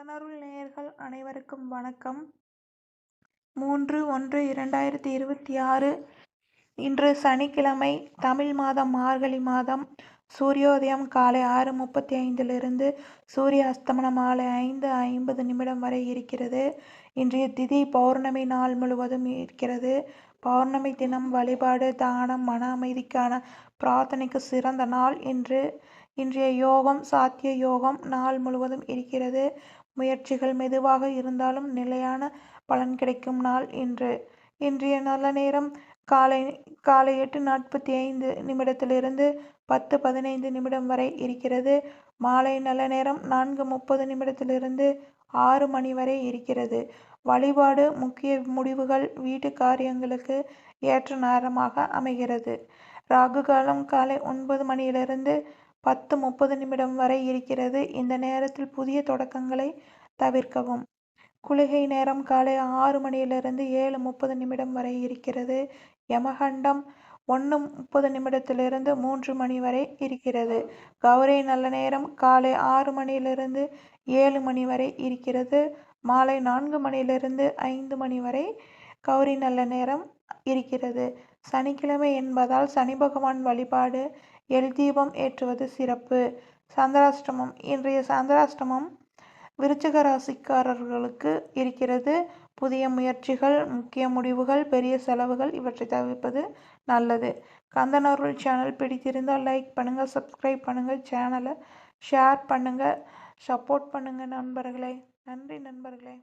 கந்தனருள் நேயர்கள் அனைவருக்கும் வணக்கம். மூன்று ஒன்று இரண்டாயிரத்தி இருபத்தி ஆறு இன்று சனிக்கிழமை தமிழ் மாதம் மார்கழி மாதம் சூரியோதயம் காலை ஆறு முப்பத்தி ஐந்திலிருந்து சூரிய அஸ்தமனம் மாலை ஐந்து ஐம்பது நிமிடம் வரை இருக்கிறது. இன்றைய திதி பௌர்ணமி நாள் முழுவதும் இருக்கிறது. பௌர்ணமி தினம் வழிபாடு தானம் மன அமைதிக்கான பிரார்த்தனைக்கு சிறந்த நாள் இன்று. இன்றைய யோகம் சாத்திய யோகம் நாள் முழுவதும் இருக்கிறது. முயற்சிகள் மெதுவாக இருந்தாலும் நிலையான பலன் கிடைக்கும் நாள் இன்று. இன்றைய நல்ல நேரம் காலை காலை எட்டு நாற்பத்தி ஐந்து நிமிடத்திலிருந்து பத்து பதினைந்து நிமிடம் வரை இருக்கிறது. மாலை நல்ல நேரம் நான்கு முப்பது நிமிடத்திலிருந்து ஆறு மணி வரை இருக்கிறது. வழிபாடு முக்கிய முடிவுகள் வீட்டு காரியங்களுக்கு ஏற்ற நேரமாக அமைகிறது. ராகு காலம் காலை ஒன்பது மணியிலிருந்து பத்து முப்பது நிமிடம் வரை இருக்கிறது. இந்த நேரத்தில் புதிய தொடக்கங்களை தவிர்க்கவும். குளிகை நேரம் காலை ஆறு மணியிலிருந்து ஏழு முப்பது நிமிடம் வரை இருக்கிறது. யமகண்டம் ஒன்று முப்பது நிமிடத்திலிருந்து மூன்று மணி வரை இருக்கிறது. கௌரி நல்ல நேரம் காலை ஆறு மணியிலிருந்து ஏழு மணி வரை இருக்கிறது. மாலை நான்கு மணியிலிருந்து ஐந்து மணி வரை கௌரி நல்ல நேரம் இருக்கிறது. சனிக்கிழமை என்பதால் சனி பகவான் வழிபாடு எல் தீபம் ஏற்றுவது சிறப்பு. சந்திராஷ்டமம் இன்றைய சந்திராஷ்டமம் விருச்சிக ராசிக்காரர்களுக்கு இருக்கிறது. புதிய முயற்சிகள் முக்கிய முடிவுகள் பெரிய செலவுகள் இவற்றை தவிர்ப்பது நல்லது. கந்தனருள் சேனல் பிடித்திருந்தால் லைக் பண்ணுங்கள் சப்ஸ்கிரைப் பண்ணுங்கள் சேனலை ஷேர் பண்ணுங்கள் சப்போர்ட் பண்ணுங்கள் நண்பர்களே. நன்றி நண்பர்களே.